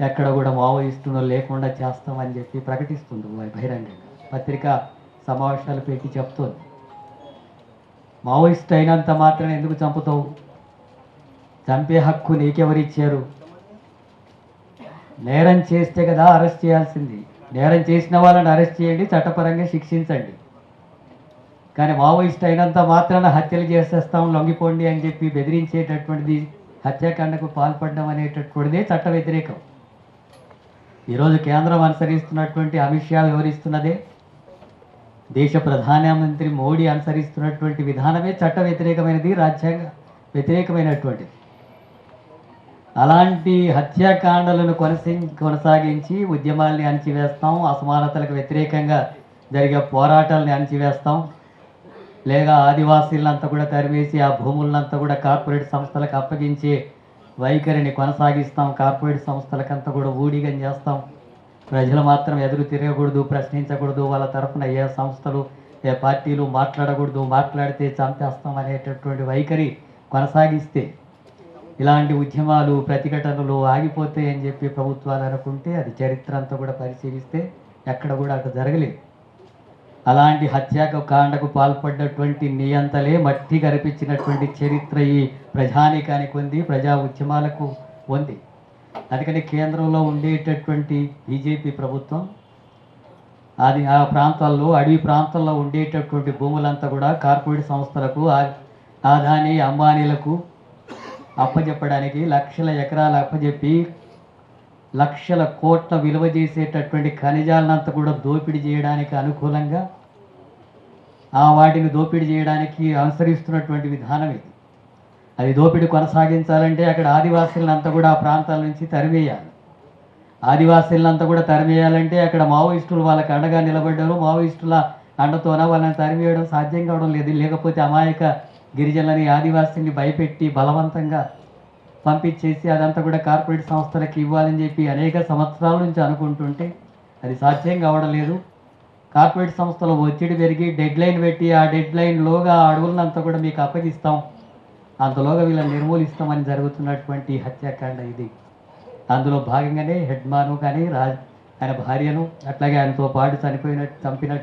ఎక్కడ కూడా మావోయిస్టును లేకుండా చేస్తామని చెప్పి ప్రకటిస్తుంది బహిరంగంగా. పత్రిక సమావేశాలు పెట్టి చెప్తోంది. మావోయిస్ట్ అయినంత మాత్రం ఎందుకు చంపుతావు? చంపే హక్కు నీకెవరిచ్చారు? నేరం చేస్తే కదా అరెస్ట్ చేయాల్సింది. నేరం చేసిన వాళ్ళని అరెస్ట్ చేయండి చట్టపరంగా శిక్షించండి. కానీ మావోయిస్ట్ అయినంత మాత్రాన హత్యలు చేసేస్తాం లొంగిపోండి అని చెప్పి బెదిరించేటటువంటిది హత్యాకాండకు పాల్పడడం అనేటటువంటిదే చట్ట వ్యతిరేకం. ఈరోజు కేంద్రం అనుసరిస్తున్నటువంటి అమిత్ షా వివరిస్తున్నదే. దేశ ప్రధానమంత్రి మోడీ అనుసరిస్తున్నటువంటి విధానమే చట్ట వ్యతిరేకమైనది రాజ్యాంగ వ్యతిరేకమైనటువంటిది. అలాంటి హత్యాకాండలను కొనసి కొనసాగించి ఉద్యమాల్ని అణచివేస్తాం అసమానతలకు వ్యతిరేకంగా జరిగే పోరాటాలని అణచివేస్తాం. లేదా ఆదివాసీలంతా కూడా తరిమేసి ఆ భూములంతా కూడా కార్పొరేట్ సంస్థలకు అప్పగించే వైఖరిని కొనసాగిస్తాం. కార్పొరేట్ సంస్థలకంతా కూడా ఊడిగం చేస్తాం. ప్రజలు మాత్రం ఎదురు తిరగకూడదు ప్రశ్నించకూడదు. వాళ్ళ తరఫున ఏ సంస్థలు ఏ పార్టీలు మాట్లాడకూడదు మాట్లాడితే చంపేస్తాం అనేటటువంటి వైఖరి కొనసాగిస్తే ఇలాంటి ఉద్యమాలు ప్రతిఘటనలు ఆగిపోతాయని చెప్పి ప్రభుత్వాలు అనుకుంటే అది చరిత్ర అంతా కూడా పరిశీలిస్తే ఎక్కడ కూడా అక్కడ జరగలేదు. అలాంటి హత్యాకు కాండకు పాల్పడ్డటువంటి నియంతలే మట్టి కనిపించినటువంటి చరిత్ర ఈ ప్రజానీకానికి ఉంది ప్రజా ఉద్యమాలకు ఉంది. అందుకని కేంద్రంలో ఉండేటటువంటి బీజేపీ ప్రభుత్వం అది ఆ ప్రాంతాల్లో అడవి ప్రాంతాల్లో ఉండేటటువంటి భూములంతా కూడా కార్పొరేట్ సంస్థలకు ఆ- ఆదాని అంబానీలకు అప్పజెప్పడానికి లక్షల ఎకరాలు అప్పజెప్పి లక్షల కోట్ల విలువ చేసేటటువంటి ఖనిజాలనంతా కూడా దోపిడీ చేయడానికి అనుకూలంగా ఆ వాటిని దోపిడీ చేయడానికి అనుసరిస్తున్నటువంటి విధానం ఇది. అది దోపిడీ కొనసాగించాలంటే అక్కడ ఆదివాసీలంతా కూడా ఆ ప్రాంతాల నుంచి తరివేయాలి ఆదివాసీలంతా కూడా తరిమేయాలంటే అక్కడ మావోయిస్టులు వాళ్ళకి అండగా నిలబడ్డారు మావోయిస్టుల అండతోన వాళ్ళని తరిమేయడం సాధ్యం కావడం లేదు. లేకపోతే అమాయక గిరిజనులని ఆదివాసీని భయపెట్టి బలవంతంగా పంపించేసి అదంతా కూడా కార్పొరేట్ సంస్థలకు ఇవ్వాలని చెప్పి అనేక సంవత్సరాల నుంచి అనుకుంటుంటే అది సాధ్యం కావడం లేదు. కార్పొరేట్ సంస్థల ఒత్తిడి పెరిగి డెడ్ లైన్ పెట్టి ఆ డెడ్ లైన్లోగా ఆ అడవులనంతా కూడా మీకు అప్పగిస్తాం. అంతలోగా వీళ్ళని నిర్మూలిస్తామని జరుగుతున్నటువంటి హత్యాకాండ ఇది. అందులో భాగంగానే హెడ్మాను కానీ రాజ్ ఆయన భార్యను అట్లాగే ఆయనతో పాటు చనిపోయినట్టు చంపినట్టు